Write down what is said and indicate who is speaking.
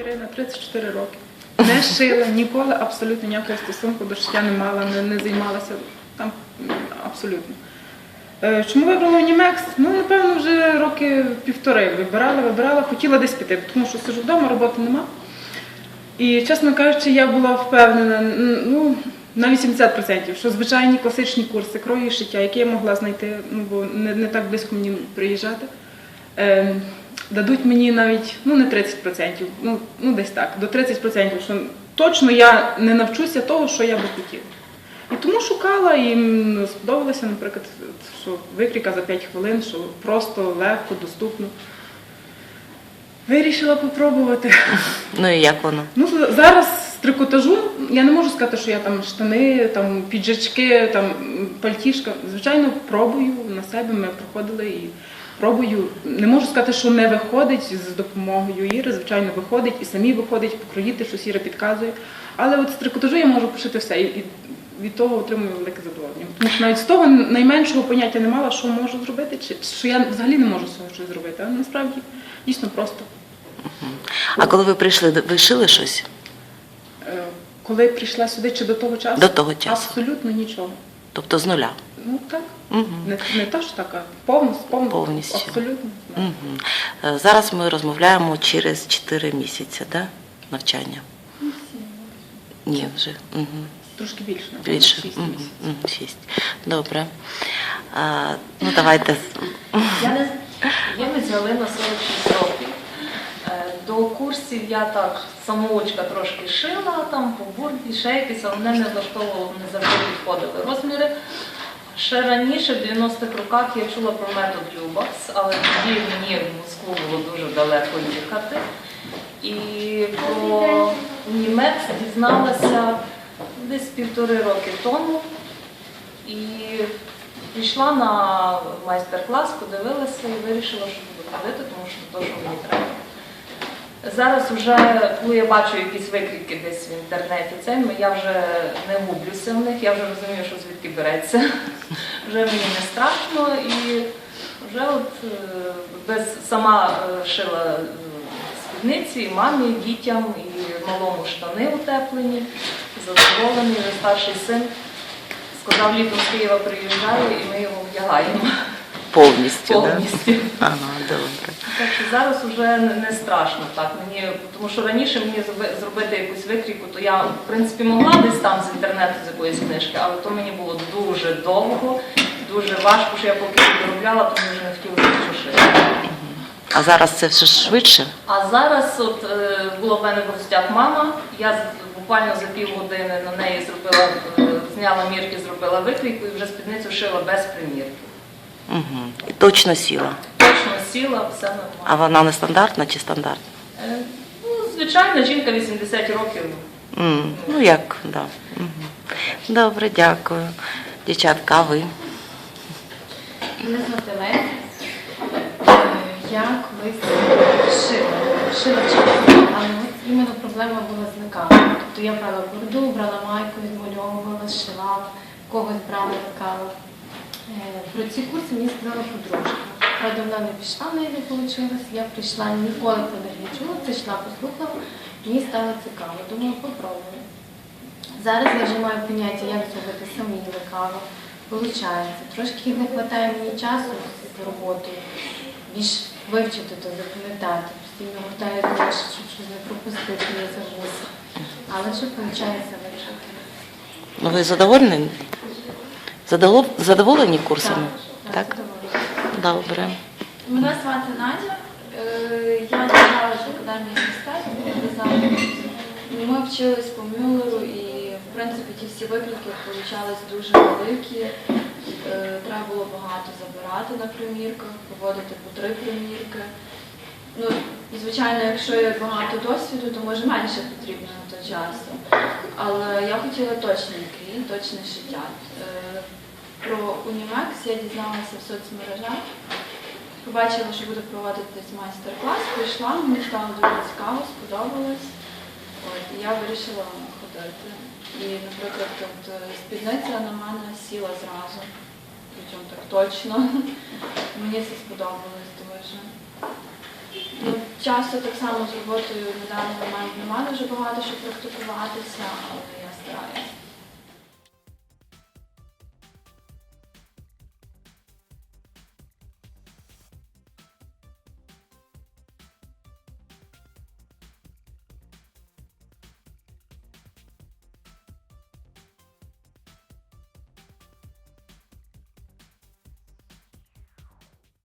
Speaker 1: Ірина, 34 роки. Не шила, ніколи абсолютно ніякого стосунку до шиття не мала, не, не займалася там абсолютно. Е, Чому вибрала Унімекс? Ну, напевно, вже роки півтори вибирала, вибирала, хотіла десь піти, тому що сижу вдома, роботи нема. І, чесно кажучи, я була впевнена ну, на 80%, що звичайні класичні курси крою і шиття, які я могла знайти, ну, бо не, не так близько мені приїжджати, е, дадуть мені навіть ну, не 30%, ну, ну десь так, до 30%, що точно я не навчуся того, що я би хотіла. І тому шукала і сподобалося, наприклад, що викрійка за 5 хвилин, що просто легко, доступно. Вирішила попробувати.
Speaker 2: Ну і як воно?
Speaker 1: Ну, зараз з трикотажу я не можу сказати, що я там штани, там піджачки, там пальтішка. Звичайно, пробую на себе. Ми проходили і пробую. Не можу сказати, що не виходить з допомогою Іри. Звичайно, виходить і самі виходить покроїти, щось Іра підказує. Але от з трикотажу я можу пошити все. І від того отримую велике задоволення. Тому що навіть з того найменшого поняття не мала, що можу зробити, чи що я взагалі не можу цього щось зробити. Але насправді дійсно просто.
Speaker 2: А коли ви прийшли, ви шили щось?
Speaker 1: Е, Коли прийшла сюди чи до того часу?
Speaker 2: До того часу.
Speaker 1: Абсолютно нічого.
Speaker 2: Тобто з нуля?
Speaker 1: Ну так.
Speaker 2: Угу.
Speaker 1: Не, не то що так, а повністю, повністю.
Speaker 2: Повністю.
Speaker 1: Абсолютно. да.
Speaker 2: Угу. Зараз ми розмовляємо через 4 місяці, да? навчання? Ні, вже. Угу.
Speaker 1: Трошки більше. напевно,
Speaker 2: Більше.
Speaker 1: шість
Speaker 2: Угу.
Speaker 1: місяців.
Speaker 2: Добре. А, ну, давайте.
Speaker 3: Я не я не Галина 46 років. Е, До курсів я так самоучка трошки шила, там по бурді, ще якісь, але мене не влаштовувало, не завжди підходили розміри. Ще раніше, в 90-х роках, я чула про метод Любакс, але тоді мені в Москву було дуже далеко їхати. І про Німець дізналася десь півтори роки тому. І Пішла на майстер-клас, подивилася і вирішила, що буду ходити, тому що те, що мені треба. Зараз вже, коли я бачу якісь викрики десь в інтернеті, це, я вже не гублюся в них, я вже розумію, що звідки береться. Вже мені не страшно і вже от е, без сама е, шила е, спідниці і мамі, і дітям, і малому штани утеплені, задоволений, вже старший син. Сказав, літом з Києва приїжджає і ми його вдягаємо
Speaker 2: Повністю,
Speaker 3: повністю.
Speaker 2: Да? Ага, добре.
Speaker 3: Так що зараз вже не страшно так мені, тому що раніше мені зроби- зробити якусь викрійку, то я в принципі могла десь там з інтернету з якоїсь книжки, але то мені було дуже довго, дуже важко, що я поки не доробляла, то мені вже не нічого шити.
Speaker 2: А зараз це все швидше?
Speaker 3: А зараз от е, була в мене в гостях мама. Я буквально за півгодини на неї зробила, е, зняла мірки, зробила викрійку і вже спідницю шила без примірки.
Speaker 2: Угу. І точно сіла.
Speaker 3: Точно сіла, все нормально.
Speaker 2: А вона не стандартна чи стандартна?
Speaker 3: Е, Ну, звичайна жінка 80 років.
Speaker 2: М, Ну як, да. Угу. Добре, дякую. Дівчатка, а ви?
Speaker 4: Мене звати Леся. Е, Я колись шила, шила часто, але от іменно проблема була з лекалом. Тобто я брала борду, брала майку, відмальовувала, шила, когось брала лекало. Е, Про ці курси мені сказала подружка. Правда, вона не пішла, в не вийшло. Я прийшла, ніколи про не чула, прийшла, послухала, мені стало цікаво. Думаю, попробую. Зараз я вже маю поняття, як зробити самі лекало. Получається. Трошки не вистачає мені часу з роботою, більш вивчити то, запам'ятати. Постійно гортаю далі, щоб щось не пропустити, не забути. Але вже виходить вивчити.
Speaker 2: Ну ви задоволені? Задовол- Задоволені курсами? Так? Добре.
Speaker 5: Мене звати Надя. Е, Я навчалася в академії мистецтв. Ми вчились по Мюллеру і, в принципі, ті всі виклики получались дуже великі. Е, Треба було багато забирати на примірках, проводити по три примірки. Ну, і, звичайно, якщо є багато досвіду, то може менше потрібно на то часу. Але я хотіла точний крій, точне шиття. Е, Про Унімекс я дізналася в соцмережах. Побачила, що буде проводитись майстер-клас, прийшла, мені стало дуже цікаво, сподобалось. От, і я вирішила ходити. І, наприклад, от, е, спідниця на мене сіла зразу. Причому так точно. Мені це сподобалось дуже. Ну, часу так само з роботою даний момент немає дуже багато, щоб практикуватися.